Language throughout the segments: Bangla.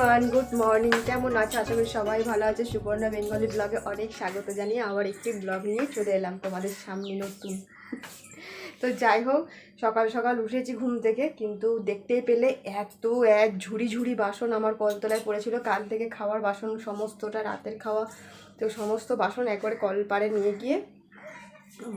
everyone good morning কেমন আছে? আশা করি সবাই ভালো আছে। সুবর্ণা বেঙ্গলি ব্লগে অনেক স্বাগত জানিয়ে আবার একটি ব্লগ নিয়ে চলে এলাম তোমাদের সামনে নতুন। তো যাই হোক, সকাল সকাল উঠেছি ঘুম থেকে, কিন্তু দেখতেই পেলে এত এক ঝুড়ি ঝুড়ি বাসন আমার কলতলায় পড়েছিল। কাল থেকে খাওয়ার বাসন সমস্তটা, রাতের খাওয়া তো সমস্ত বাসন একবারে কলপারে নিয়ে গিয়ে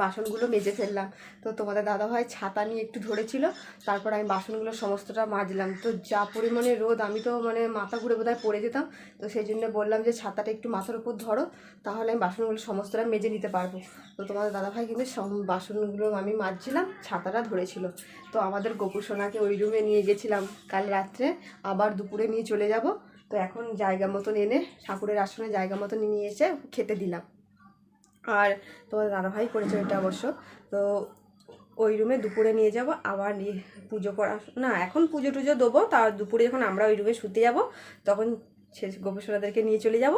বাসনগুলো মেজে ফেললাম। তো তোমাদের দাদাভাই ছাতা নিয়ে একটু ধরেছিল, তারপর আমি বাসনগুলো সমস্তটা মাজলাম। তো যা পরিমাণে রোদ, আমি তো মানে মাথা ঘুরে বোধহয় পড়ে যেতাম। তো সেই জন্য বললাম যে ছাতাটা একটু মাথার উপর ধরো, তাহলে আমি বাসনগুলো সমস্তটা মেজে নিতে পারব। তো তোমাদের দাদাভাই কিন্তু বাসনগুলো আমি মাজছিলাম, ছাতাটা ধরেছিল। তো আমাদের গোপু সোনাকে ওই রুমে নিয়ে গেছিলাম। কাল রাত্রে আবার দুপুরে নিয়ে চলে যাব। তো এখন জায়গা মতন এনে ঠাকুরের আসনে জায়গা মতন নিয়ে এসে খেতে দিলাম। আর তোমার দাদাভাই করেছে এটা অবশ্য। তো ওই রুমে দুপুরে নিয়ে যাব, আবার পুজো করা না, এখন পুজো টুজো দেবো, তার দুপুরে যখন আমরা ওই রুমে শুতে যাব, তখন সে গোপেশ্বরাদেরকে নিয়ে চলে যাব,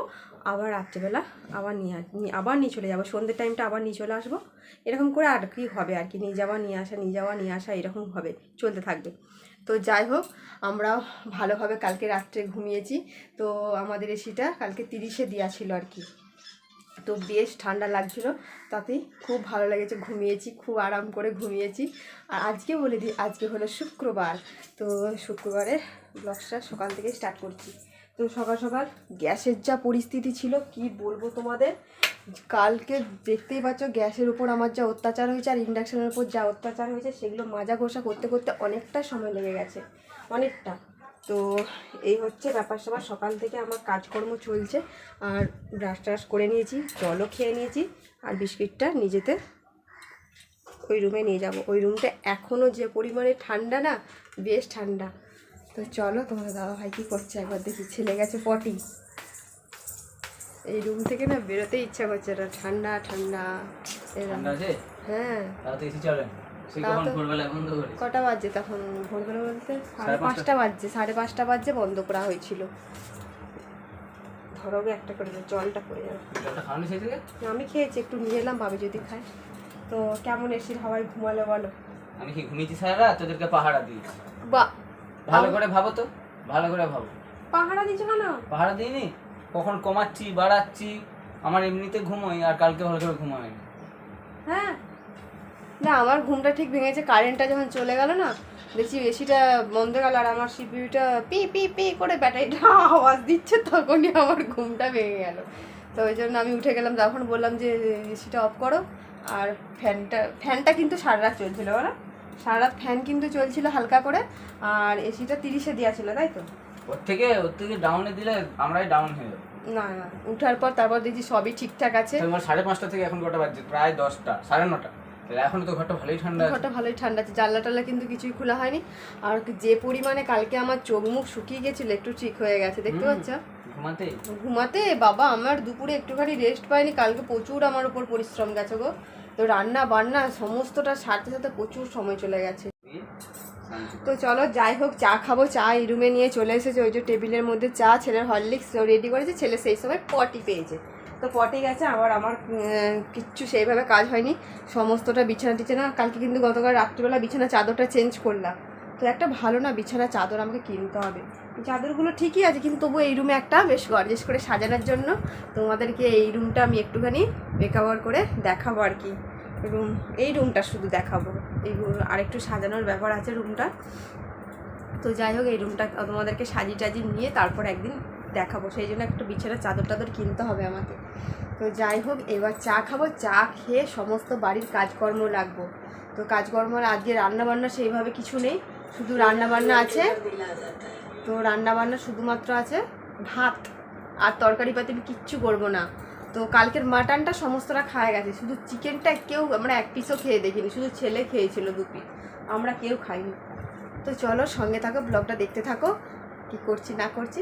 আবার রাত্রেবেলা আবার নিয়ে আবার নিয়ে চলে যাব। সন্ধ্যের টাইমটা আবার নিয়ে চলে আসব। এরকম করে আর কি হবে আর কি, নিয়ে যাওয়া, নিয়ে আসা, নিয়ে যাওয়া, নিয়ে আসা, এরকম হবে, চলতে থাকবে। তো যাই হোক আমরা ভালোভাবে কালকে রাত্রে ঘুমিয়েছি। তো আমাদের এসিটা কালকে তিরিশে দেওয়া ছিল আর কি। তো বেশ ঠান্ডা লাগছিল তাতেই খুব ভালো লেগেছে, ঘুমিয়েছি, খুব আরাম করে ঘুমিয়েছি। আর আজকে বলে দিই, আজকে হলো শুক্রবার। তো শুক্রবারে ব্লগটা সকাল থেকে স্টার্ট করছি। তো সকাল সকাল গ্যাসের যা পরিস্থিতি ছিল, কি বলব তোমাদের? কালকে দেখতেই পাচ্ছ গ্যাসের উপর আমার যা অত্যাচার হয়েছে আর ইন্ডাকশানের উপর যা অত্যাচার হয়েছে, সেগুলো মাজা ঘষা করতে করতে অনেকটা সময় লেগে গেছে। অনেকটা। তো এই হচ্ছে ব্যাপার স্যাপার সকাল থেকে আমার কাজকর্ম চলছে আর ব্রাশ ট্রাশ করে নিয়েছি জলও খেয়ে নিয়েছি আর বিস্কিটটা নিজেতে ওই রুমে নিয়ে যাব। ওই রুমটা এখনও যে পরিমাণে ঠান্ডা না বেশ ঠান্ডা। তো চলো তোমার দাদা ভাই কী করছে একবার দেখি ছেলে গেছে পটি। এই রুম থেকে না বেরোতে ইচ্ছা করছে না ঠান্ডা ঠান্ডা হ্যাঁ। কটা বাজছে তখন? ভোরবেলা বলতে সাড়ে পাঁচটা। বাজছে সাড়ে পাঁচটা বাজছে বন্ধ করা হয়েছিল। ধরো একটা করে জলটা পড়ে যাবে। আমি খেয়েছি একটু নিয়ে এলাম ভাবে যদি খায়। তো কেমন এসির হাওয়ায় ঘুমালে বলো? আমি কি ঘুমিয়েছি সারা রাত? তোদেরকে পাহারা দিয়েছি। বা ভালো করে ভাবো তো ভালো করে ভাবো। পাহারা দিচ্ছ কেন? পাহারা দিইনি? কখন কমাচ্ছি বাড়াচ্ছি আমার এমনিতে ঘুমোই আর কালকে ভালো করে ঘুমাই হ্যাঁ না আমার ঘুমটা ঠিক ভেঙেছে কারেন্টটা যখন চলে গেল না দেখছি এসিটা বন্ধ গেল আর আমার সিপিউটা পি পি পি করে ব্যাটারিটা আওয়াজ দিচ্ছে তখনই আমার ঘুমটা ভেঙে গেল। তো ওই জন্য আমি উঠে গেলাম তখন বললাম যে এসিটা অফ করো। আর ফ্যানটা ফ্যানটা কিন্তু সারা রাত চলছিল বলো? সারা রাত ফ্যান কিন্তু চলছিল হালকা করে আর এসিটা তিরিশে দেওয়া ছিল তাই তো? ওর থেকে ওর থেকে ডাউনে দিলে আমরাই ডাউন হয়ে যাব। না না উঠার পর তারপর দেখছি সবই ঠিকঠাক আছে। সাড়ে পাঁচটা থেকে এখন কটা বাজছে? প্রায় দশটা সাড়ে নটা। এখনও তো ঘরটা ভালোই ঠান্ডা আছে। ঘরটা ভালোই ঠান্ডা আছে জানলা টাল্লা কিন্তু কিছুই খোলা হয়নি। আর যে পরিমাণে কালকে আমার চোখ মুখ শুকিয়ে গেছিল একটু ঠিক হয়ে গেছে দেখতে। পাচ্ছ? ঘুমাতে? ঘুমাতে? বাবা আমার দুপুরে একটুখানি রেস্ট পাইনি কালকে প্রচুর আমার উপর পরিশ্রম গেছে গো। তো রান্না বান্না সমস্তটা সারতে সাথে প্রচুর সময় চলে গেছে। তো চলো যাই হোক চা খাব চা এই রুমে নিয়ে চলে এসেছে ওই যে টেবিলের মধ্যে চা ছেলের হরলিক্স রেডি করেছে ছেলে সেই সময় পটি পেয়েছে। তো পটি গেছে, আবার আমার কিচ্ছু সেইভাবে কাজ হয়নি। সমস্তটা বিছানা টিছানা, কালকে কিন্তু গতকাল রাত্রিবেলা বিছানা চাদরটা চেঞ্জ করলাম। তো একটা ভালো না, বিছানা চাদর আমাকে কিনতে হবে। চাদরগুলো ঠিকই আছে, কিন্তু তবু এই রুমে একটা বেশ গর্জেস করে সাজানোর জন্য তোমাদেরকে এই রুমটা আমি একটুখানি মেকআওয়ার করে দেখাবো আর কি। রুম, এই রুমটা শুধু দেখাবো। এই আরেকটু সাজানোর ব্যাপার আছে রুমটা। তো যাই হোক, এই রুমটা তোমাদেরকে সাজিয়ে টাজিয়ে নিয়ে তারপর একদিন দেখাবো। সেই জন্য একটা বিছানা চাদর টাদর কিনতে হবে আমাকে। তো যাই হোক, এবার চা খাব। চা খেয়ে সমস্ত বাড়ির কাজকর্ম লাগবো। তো কাজকর্ম আজকে রান্নাবান্না সেইভাবে কিছু নেই। শুধু রান্নাবান্না আছে। তো রান্নাবান্না শুধুমাত্র আছে ভাত। আর তরকারি পাতি আমি কিচ্ছু করব না। তো কালকের মাটনটা সমস্তটা খাওয়া গেছে। শুধু চিকেনটা কেউ, আমরা এক পিসও খেয়ে দেখিনি। শুধু ছেলে খেয়েছিল দু পিস আমরা কেউ খাইনি। তো চলো সঙ্গে থাকো, ব্লগটা দেখতে থাকো। কি করছি, না করছি?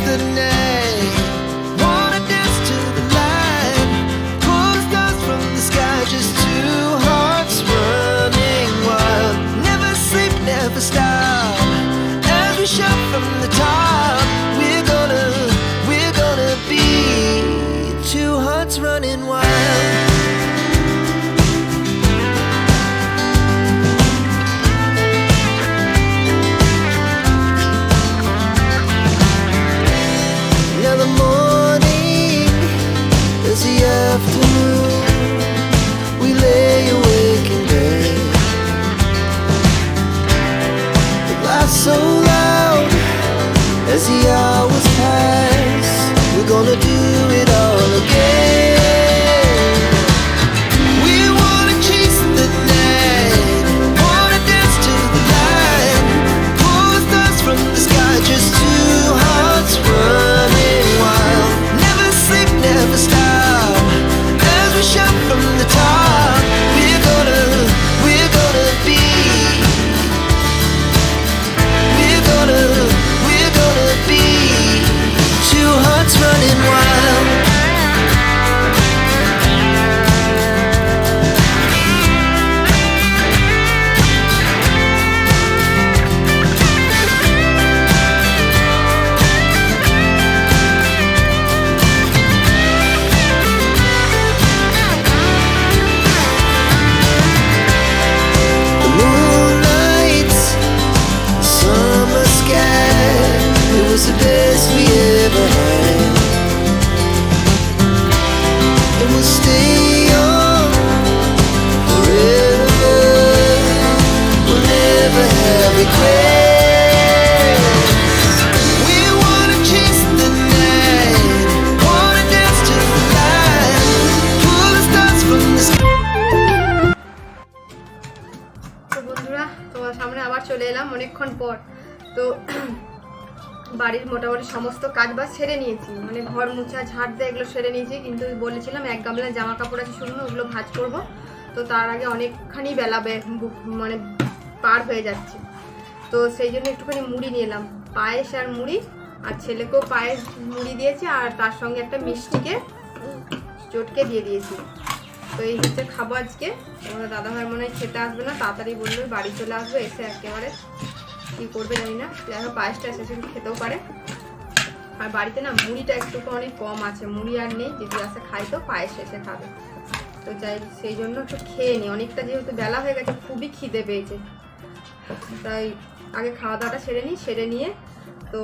The night, so loud as the পর তো বাড়ির মোটামুটি সমস্ত কাজ বাজ সেরে নিয়েছি। মানে ঘর মোছা, ঝাড় দেয় এগুলো সেরে নিয়েছি। কিন্তু বলেছিলাম, এক গামলা জামা কাপড় আছে শুকনো, ওগুলো ভাঁজ করব। তো তার আগে অনেকখানি বেলা মানে পার হয়ে যাচ্ছে। তো সেই জন্য একটুখানি মুড়ি নিয়ে এলাম। পায়েস আর মুড়ি। আর ছেলেকেও পায়েস মুড়ি দিয়েছি আর তার সঙ্গে একটা মিষ্টিকে, চটকে দিয়ে দিয়েছি। তো এই হচ্ছে খাব আজকে। আমাদের দাদা ভাই মনে হয় খেতে আসবে না, তাড়াতাড়ি বলল বাড়ি চলে আসবে, এসে একেবারে কী করবে জানি না। যাই হোক, পায়েসটা এসে খেতেও পারে। আর বাড়িতে না মুড়িটা একটু অনেক কম আছে। মুড়ি আর নেই যদি আসে খাই তো, পায়েস এসে খাবে। তো যাই সেই জন্য একটু খেয়ে নিই অনেকটা যেহেতু বেলা হয়ে গেছে, খুবই খিদে পেয়েছে। তাই আগে খাওয়া দাওয়াটা সেরে নিই সেরে নিয়ে তো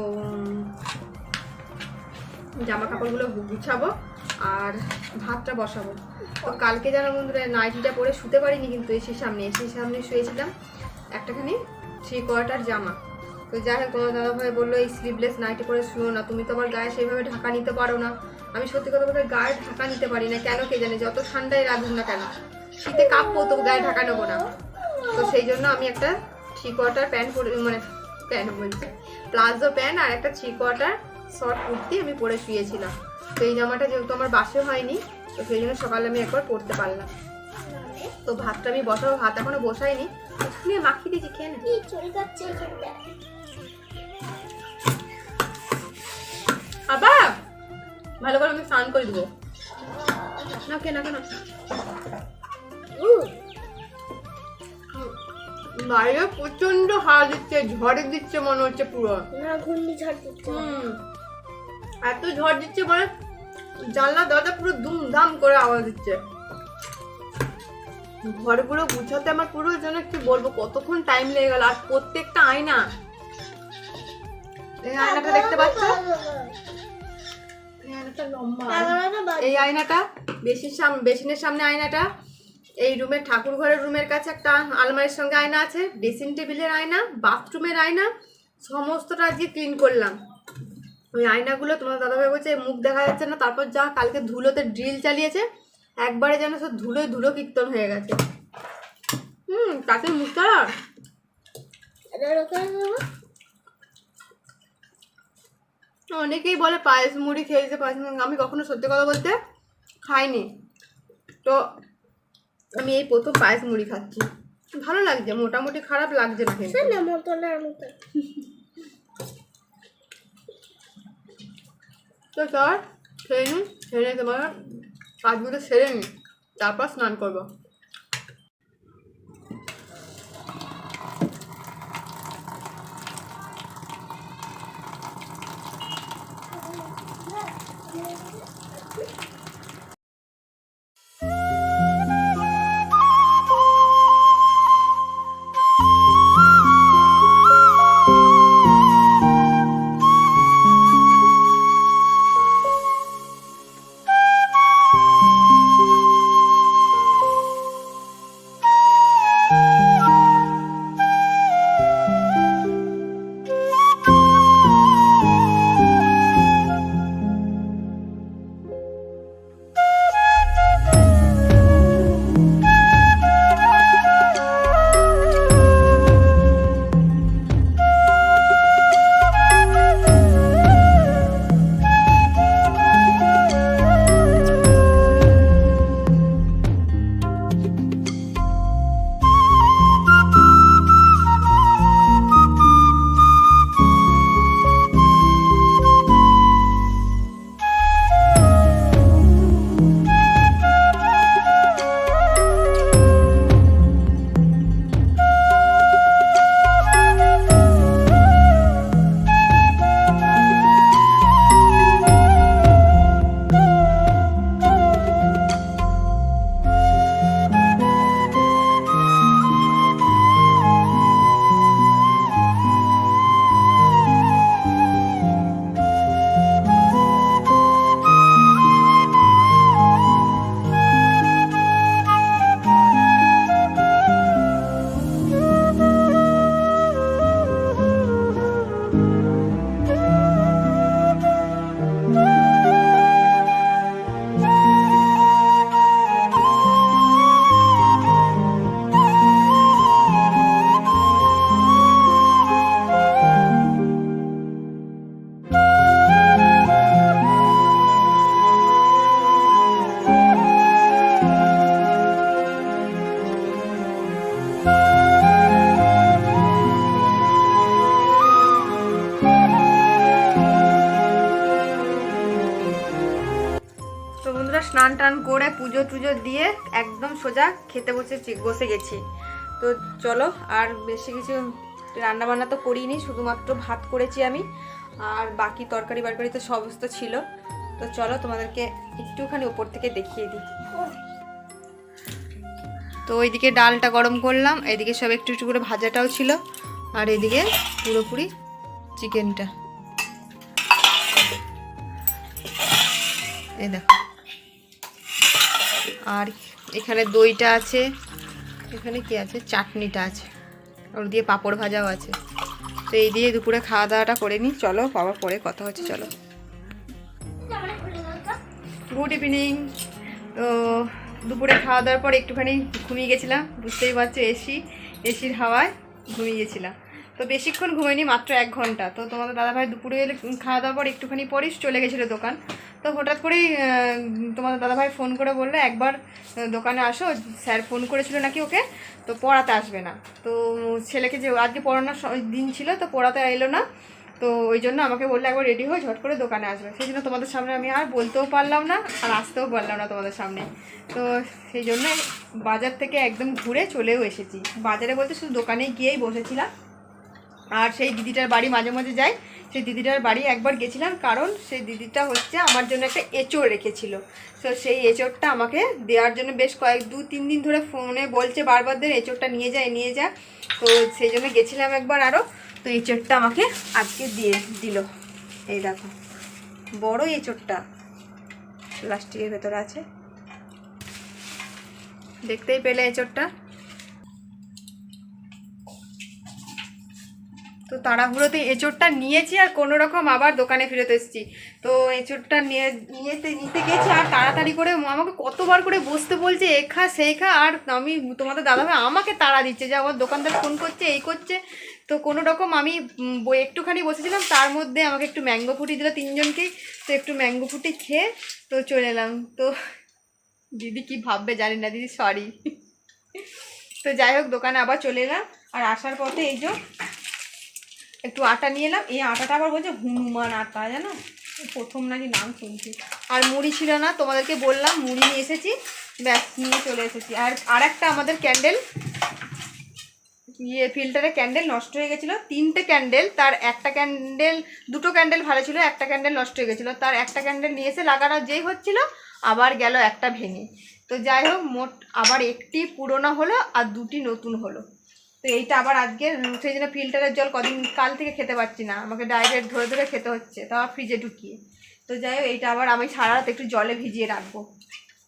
জামা কাপড়গুলো গুছাবো আর ভাতটা বসাবো। তো কালকে যেন বন্ধুরা, নাইটিটা পরে শুতে পারিনি কিন্তু এসির সামনে এসির সামনে শুয়েছিলাম। একটাখানি থ্রি কোয়ার্টার জামা? তো যাই হোক, তোমার দাদাভাই বলল, এই স্লিভলেস নাইটি পরে শুনো না। তুমি তো আবার গায়ে সেইভাবে ঢাকা নিতে পারো না। আমি সত্যি কথা বলতে গায়ে ঢাকা নিতে পারি না। কেন কে জানে? যত ঠান্ডায় লাগুক না কেন। শীতে কাঁপবো তো গায়ে ঢাকা নেব না। তো সেই জন্য আমি একটা থ্রি কোয়ার্টার প্যান্ট পরে মানে প্যান্ট বলছি। প্লাজো প্যান্ট আর একটা থ্রি কোয়ার্টার শর্ট কুর্তি আমি পরে শুয়েছিলাম। তো এই জামাটা যেহেতু আমার বাসে হয়নি, তো সেই জন্য সকালে আমি একবার পরতে পারলাম। তো ভাতটা আমি বসাবো, ভাত এখনও বসাইনি। নিয়ে মাখিয়ে দিয়েছি খেয়ে নে। চুরি করছে এখানটা আবা ভালো করে আমি স্নান করে দেবো। না কেন কেন বাইরে প্রচণ্ড হাওয়া দিচ্ছে ঝড় দিচ্ছে মনে হচ্ছে পুরো। না ঘূর্ণিঝড় দিচ্ছে। হুম। এত ঝড় দিচ্ছে মানে জানলা দরজা পুরো দুমধাম করে আওয়াজ দিচ্ছে। ঘরগুলো গুছাতে আমার পুরো যেন কি বলব, কতক্ষণ টাইম লেগে গেল, আর প্রত্যেকটা আয়না। এই আয়নাটা দেখতে পাচ্ছ? এই আয়নাটা বেশির সামনে বেসিনের সামনে আয়নাটা। এই রুমের ঠাকুর ঘরের রুমের কাছে একটা আলমারির সঙ্গে আয়না আছে ড্রেসিং টেবিলের আয়না বাথরুমের আয়না, সমস্তটা আজকে ক্লিন করলাম। ওই আয়নাগুলো তোমার দাদাভাই বলছে, মুখ দেখা যাচ্ছে না, তারপর যা কালকে ধুলোতে ড্রিল চালিয়েছে একবারে যেন সব ধুলোয় ধুলো কীর্তন হয়ে গেছে। হুম তাতে দেবো। অনেকেই বলে পায়েস মুড়ি খেয়েছে পায়েস মুড়ি আমি কখনো সত্যি কথা বলতে খাইনি। তো আমি এই প্রথম পায়েস মুড়ি খাচ্ছি। ভালো লাগছে মোটামুটি খারাপ লাগছে না কিন্তু। তো স্যার খেয়ে নিন খেয়ে নিয়ে তোমার। কাজগুলো সেরে নিই তারপর স্নান করব। স্নান টান করে পুজো টুজো দিয়ে একদম সোজা খেতে বসে বসে গেছি। তো চলো, আর বেশি কিছু রান্না বান্না তো করিনি, শুধুমাত্র ভাত করেছি আমি, আর বাকি তরকারি বারকারি তো সমস্ত ছিল। তো চলো, তোমাদেরকে একটুখানি উপর থেকে দেখিয়ে দিই। তো ওইদিকে ডালটা গরম করলাম, এদিকে সব একটু একটু করে ভাজাটাও ছিল, আর এদিকে পুরোপুরি চিকেনটা। এই দেখো। আর এখানে দইটা আছে। এখানে কি আছে? চাটনিটা আছে। ওর দিয়ে পাঁপড় ভাজাও আছে। তো এই দিয়ে দুপুরে খাওয়া দাওয়াটা করে নিই। চলো আবার পরে কথা হচ্ছে, চলো। গুড ইভিনিং তো দুপুরে খাওয়া দাওয়ার পর একটুখানি ঘুমিয়ে গেছিলাম। বুঝতেই পারছ এসি এসির হাওয়ায় ঘুমিয়ে গেছিলাম। তো বেশিক্ষণ ঘুমাইনি, মাত্র এক ঘণ্টা। তো তোমাদের দাদাভাই দুপুরে এলে খাওয়া দাওয়ার পর একটুখানি পরেই চলে গেছিল দোকান। তো হঠাৎ করেই আহ, তোমাদের দাদাভাই ফোন করে বলল একবার দোকানে আসো। স্যার ফোন করেছিল নাকি ওকে? তো পড়াতে আসবে না। তো ছেলেকে যে আজকে পড়ানোর দিন ছিল তো পড়াতে এলো না। তো ওই জন্য আমাকে বলল একবার রেডি হয়ে ঝট করে দোকানে আসবে। সেই জন্য তোমাদের সামনে আমি আর বলতেও পারলাম না আর আসতেও পারলাম না তোমাদের সামনে। তো সেই জন্য বাজার থেকে একদম ঘুরে চলেও এসেছি। বাজারে বলতে শুধু দোকানে গিয়েই বসেছিলাম। আর সেই দিদিটার বাড়ি মাঝে মাঝে যাই। সেই দিদিটার বাড়ি একবার গেছিলাম, কারণ সেই দিদিটা হচ্ছে আমার জন্য একটা এঁচড় রেখেছিল। তো সেই এঁচড়টা আমাকে দেওয়ার জন্য বেশ কয়েক, দু, তিন দিন ধরে ফোনে বলছে বারবার ধরে, এঁচড়টা নিয়ে যায় নিয়ে যা। তো সেই জন্য গেছিলাম একবার আরও তো এঁচড়টা আমাকে আজকে দিয়ে দিল। এই দেখো, বড় এঁচড়টা। প্লাস্টিকের ভেতরে আছে। দেখতেই পেলে এঁচড়টা। তো তাড়াহুড়োতে এঁচড়টা নিয়েছি আর কোনো রকম আবার দোকানে ফেরত এসেছি। তো এঁচড়টা নিয়ে, নিয়েতে, নিতে গেছি আর তাড়াতাড়ি করে আমাকে কতবার করে বসতে বলছে, এ খা সেই খা, আর আমি তোমাদের দাদাভাই আমাকে তাড়া দিচ্ছে যে আমার দোকানদার ফোন করছে, এই করছে। তো কোনো রকম আমি একটুখানি বসেছিলাম, তার মধ্যে আমাকে একটু ম্যাঙ্গো ফুটি দিল তিনজনকেই তো একটু ম্যাঙ্গো ফুটি খেয়ে তো চলে এলাম। তো দিদি কি ভাববে জানি না, দিদি সরি তো যাই হোক, দোকানে আবার চলে এলাম। আর আসার পথে এই যে একটু আটা নিয়ে এলাম। এই আটাটা আবার বলছে হনুমান আটা, জানো? প্রথম নাকি নাম শুনছি। আর মুড়ি ছিল না, তোমাদেরকে বললাম, মুড়ি নিয়ে এসেছি, ব্যাস, নিয়ে চলে এসেছি। আর আর একটা আমাদের ক্যান্ডেল ইয়ে ফিল্টারে ক্যান্ডেল নষ্ট হয়ে গেছিল। তিনটে ক্যান্ডেল, তার একটা ক্যান্ডেল, দুটো ক্যান্ডেল ভালো ছিল, একটা ক্যান্ডেল নষ্ট হয়ে গেছিল। তার একটা ক্যান্ডেল নিয়ে এসে লাগানো যেই হচ্ছিল, আবার গেল একটা ভেঙে। তো যাই হোক, মোট আবার একটি পুরোনো হলো, আর দুটি নতুন হলো। তো এইটা আবার আজকে সেই জন্য ফিল্টারের জল কদিন, কাল থেকে খেতে পারছি না। আমাকে ডাইরেক্ট ধরে ধরে খেতে হচ্ছে তাও ফ্রিজে ঢুকিয়ে। তো যাই হোক, এইটা আবার আমি সারা রাত একটু জলে ভিজিয়ে রাখব।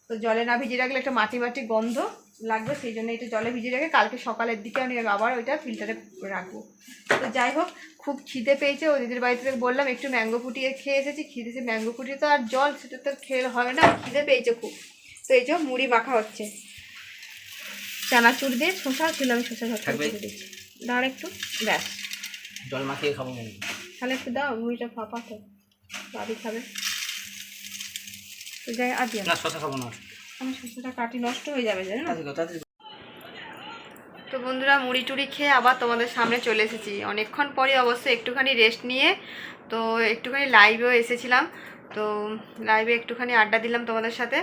তো জলে না ভিজিয়ে রাখলে একটা মাটি মাটি গন্ধ লাগবে, সেই জন্য এটা জলে ভিজিয়ে রেখে কালকে সকালের দিকে আমি আবার ওইটা ফিল্টারে রাখব। তো যাই হোক, খুব খিদে পেয়েছে, ও দিদির বাড়ি থেকে বললাম একটু ম্যাঙ্গো ফুটিয়ে খেয়ে এসেছি, খিদে সে ম্যাঙ্গো ফুটিয়ে তো আর জল, সেটা তো খেয়ে হবে না, খিদে পেয়েছে খুব। তো এই যে মুড়ি মাখা হচ্ছে। চানাচুর দিয়ে শশাও ছিল আমি শশা? করে দিচ্ছি। দাঁড় একটু ব্যাস। জল মাখিয়ে খাব তাহলে একটু দাও মুড়িটা ফাঁপা তো বাড়ি খাবে। তো যাই আর দিও না। না শশা খাব না। আমি শশাটা কাটি নষ্ট হয়ে যাবে জানো। তো বন্ধুরা মুড়ি টুড়ি খেয়ে আবার তোমাদের সামনে চলে এসেছি। অনেকক্ষণ পরে অবশ্য একটুখানি রেস্ট নিয়ে তো একটুখানি লাইভেও এসেছিলাম। তো লাইভে একটুখানি আড্ডা দিলাম তোমাদের সাথে।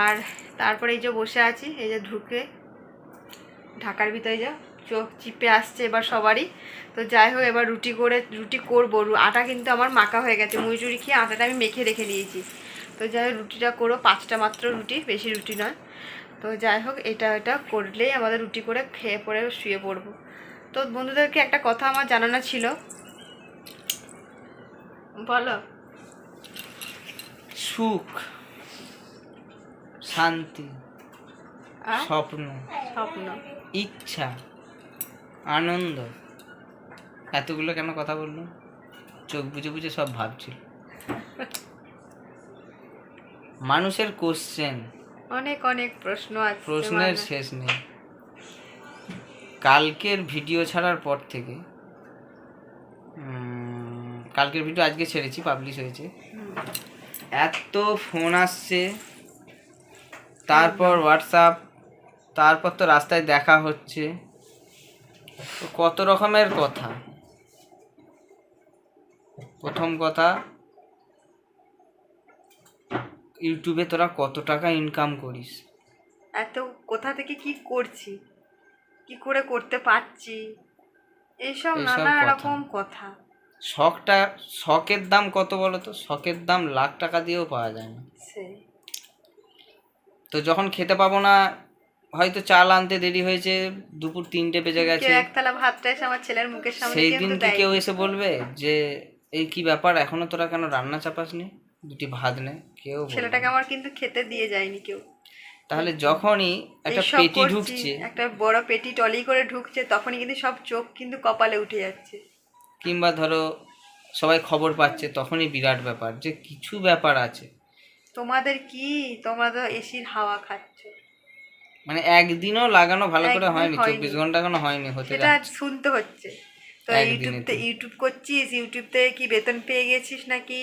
আর তারপরে এই যে বসে আছি এই যে ঢুকে ঢাকার ভিতরে যা, চোখ চিপে আসছে এবার সবারই। তো যাই হোক, এবার রুটি করে, রুটি করব। আটা কিন্তু আমার মাখা হয়ে গেছে মুড়িচুড়ি খেয়ে আটাটা আমি মেখে রেখে দিয়েছি। তো যাই হোক, রুটিটা করো, পাঁচটা মাত্র রুটি, বেশি রুটি নয়। তো যাই হোক, এটা এটা করলেই আমাদের রুটি করে খেয়ে পরে শুয়ে পড়ব। তো বন্ধুদেরকে একটা কথা আমার জানানো ছিল। বলো। সুখ, শান্তি। স্বপ্ন। স্বপ্ন। ইচ্ছা। আনন্দ। এতগুলো কেন কথা বলল? চোখ বুঝে বুঝে সব ভাবছিল। মানুষের কোশ্চেন অনেক অনেক প্রশ্ন আছে প্রশ্নের শেষ নেই। কালকের ভিডিও ছাড়ার পর থেকে কালকের ভিডিও আজকে ছেড়েছি পাবলিশ হয়েছে। এত ফোন আসছে। তারপর হোয়াটসঅ্যাপ তারপর তো রাস্তায় দেখা হচ্ছে। তো কত রকমের কথা। প্রথম কথা ইউটিউবে তোরা কত টাকা ইনকাম করিস? এত কোথা থেকে কি করছি? কি করে করতে পারছি? এইসব নানা। রকম কথা। শখটা শখের দাম কত বলো তো? শখের দাম লাখ টাকা দিয়েও পাওয়া যায় না। তো যখন খেতে পাবো না হয়তো চাল আনতে দেরি হয়েছে দুপুর তিনটে বেজে গেছে। একতলা ভাতটা এসে আমার ছেলের মুখের সামনে সেই দিন কি কেউ এসে বলবে যে এই কি ব্যাপার? এখনও তোরা কেন রান্না চাপাস নি? দুটি ভাত নে। কেউ ছেলেটাকে আমার কিন্তু খেতে দিয়ে যায়নি কেউ। তাহলে যখনই একটা পেটি ঢুকছে একটা বড় পেটি টলি করে ঢুকছে তখনই কিন্তু সব চোখ কিন্তু কপালে উঠে যাচ্ছে। কিংবা ধরো সবাই খবর পাচ্ছে তখনই বিরাট ব্যাপার যে কিছু ব্যাপার আছে। তোমাদের কি? তোমরা তো এসির হাওয়া খাচ্ছ। মানে একদিনও লাগানো ভালো করে হয়নি। চব্বিশ ঘণ্টা এখনও হয়নি হতে শুনতে হচ্ছে। তো ইউটিউব ইউটিউব করছিস? ইউটিউব থেকে কি বেতন পেয়ে গেছিস নাকি?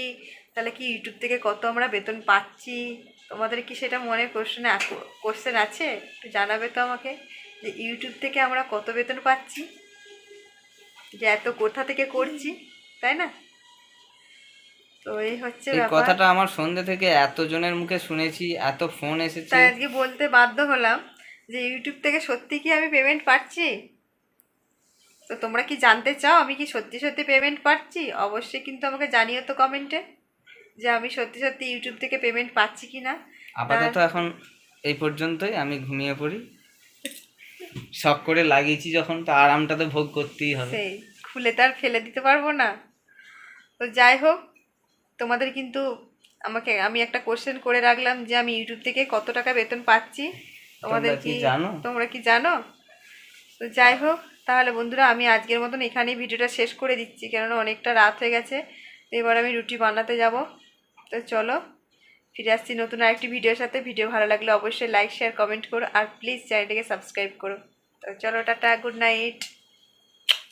তাহলে কি ইউটিউব থেকে কত আমরা বেতন পাচ্ছি? তোমাদের কি সেটা মনে কোশ্চেন কোশ্চেন আছে? একটু জানাবে তো আমাকে যে ইউটিউব থেকে আমরা কত বেতন পাচ্ছি? যে এত কোথা থেকে করছি তাই না? তো এই হচ্ছে এই কথাটা আমার সন্ধ্যে থেকে এতজনের মুখে শুনেছি এত ফোন এসেছে। আজকে বলতে বাধ্য হলাম। যে ইউটিউব থেকে সত্যি কি আমি পেমেন্ট পাচ্ছি? তো তোমরা কি জানতে চাও আমি কি সত্যি সত্যি পেমেন্ট পাচ্ছি? অবশ্যই কিন্তু আমাকে জানিও তো কমেন্টে যে আমি সত্যি সত্যি ইউটিউব থেকে পেমেন্ট পাচ্ছি কি না। আপাতত এখন এই পর্যন্তই আমি ঘুমিয়ে পড়ি। শখ করে লাগিয়েছি যখন তো আরামটা তো ভোগ করতেই হবে। সেই খুলে তো আর ফেলে দিতে পারব না। তো যাই হোক তোমাদের কিন্তু আমাকে আমি একটা কোশ্চেন করে রাখলাম যে আমি ইউটিউব থেকে কত টাকা বেতন পাচ্ছি? তোমাদের কি জানো? তোমরা কি জানো? তো যাই হোক তাহলে বন্ধুরা আমি আজকের মতন এখানেই ভিডিওটা শেষ করে দিচ্ছি কেননা অনেকটা রাত হয়ে গেছে। তো এবার আমি রুটি বানাতে যাব। তো চলো ফিরে আসছি নতুন আরেকটি ভিডিওর সাথে। ভিডিও ভালো লাগলে অবশ্যই লাইক শেয়ার কমেন্ট করো আর প্লিজ চ্যানেলটিকে সাবস্ক্রাইব করো। তো চলো টাটা গুড নাইট